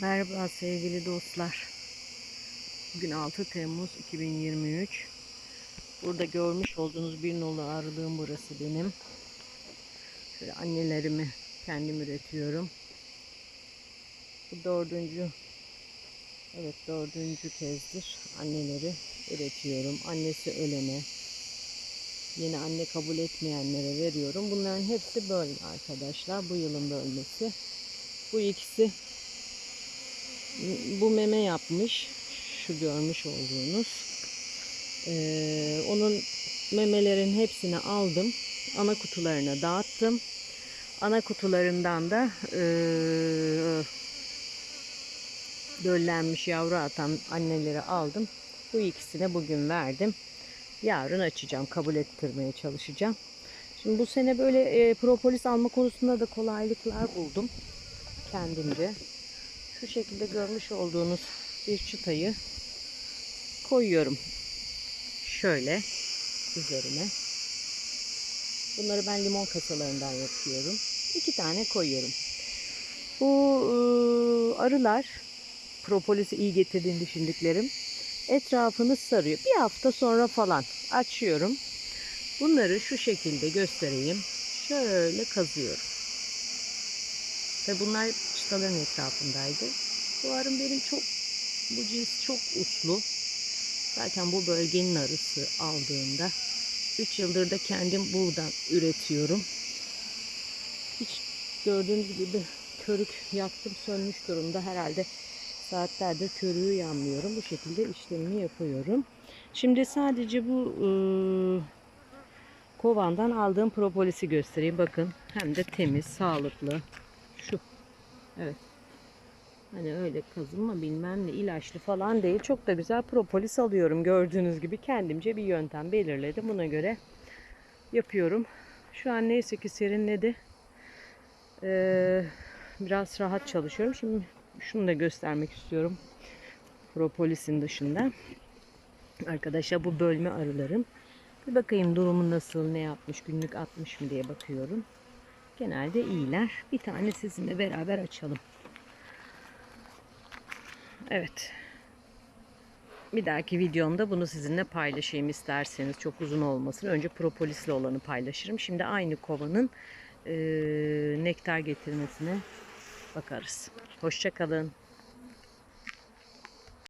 Merhaba sevgili dostlar. Bugün 6 Temmuz 2023. Burada görmüş olduğunuz bir nolu arılığım burası benim. Şöyle annelerimi kendim üretiyorum. Bu dördüncü, evet dördüncü kezdir anneleri üretiyorum. Annesi ölene, yeni anne kabul etmeyenlere veriyorum. Bunların hepsi bölme arkadaşlar. Bu yılın bölmesi. Bu ikisi bu meme yapmış. Şu görmüş olduğunuz. Ee, onun memelerin hepsini aldım. Ana kutularına dağıttım. Ana kutularından da ee, döllenmiş yavru atan anneleri aldım. Bu ikisine bugün verdim. Yarın açacağım. Kabul ettirmeye çalışacağım. Şimdi bu sene böyle e, propolis alma konusunda da kolaylıklar buldum. Kendimce şu şekilde görmüş olduğunuz bir çıtayı koyuyorum. Şöyle üzerine. Bunları ben limon kasalarından yapıyorum. İki tane koyuyorum. Bu ıı, arılar propolisi iyi getirdiğini düşündüklerim etrafını sarıyor. Bir hafta sonra falan açıyorum. Bunları şu şekilde göstereyim. Şöyle kazıyorum. Tabi bunlar çıtaların etrafındaydı. Bu arım benim çok, bu cins çok uslu. Zaten bu bölgenin arısı aldığında 3 yıldır da kendim buradan üretiyorum. Hiç gördüğünüz gibi körük yaktım sönmüş durumda. Herhalde saatlerdir körüğü yanmıyorum. Bu şekilde işlemini yapıyorum. Şimdi sadece bu ıı, kovandan aldığım propolisi göstereyim. Bakın hem de temiz, sağlıklı. Evet. Hani öyle kazınma bilmem ne ilaçlı falan değil. Çok da güzel propolis alıyorum. Gördüğünüz gibi kendimce bir yöntem belirledim. Buna göre yapıyorum. Şu an neyse ki serinledi. Ee, biraz rahat çalışıyorum. Şimdi şunu da göstermek istiyorum. Propolisin dışında. Arkadaşlar bu bölme arılarım. Bir bakayım durumu nasıl, ne yapmış, günlük atmış mı diye bakıyorum. Genelde iyiler. Bir tane sizinle beraber açalım. Evet. Bir dahaki videomda bunu sizinle paylaşayım isterseniz. Çok uzun olmasın. Önce propolisli olanı paylaşırım. Şimdi aynı kovanın e, nektar getirmesine bakarız. Hoşçakalın.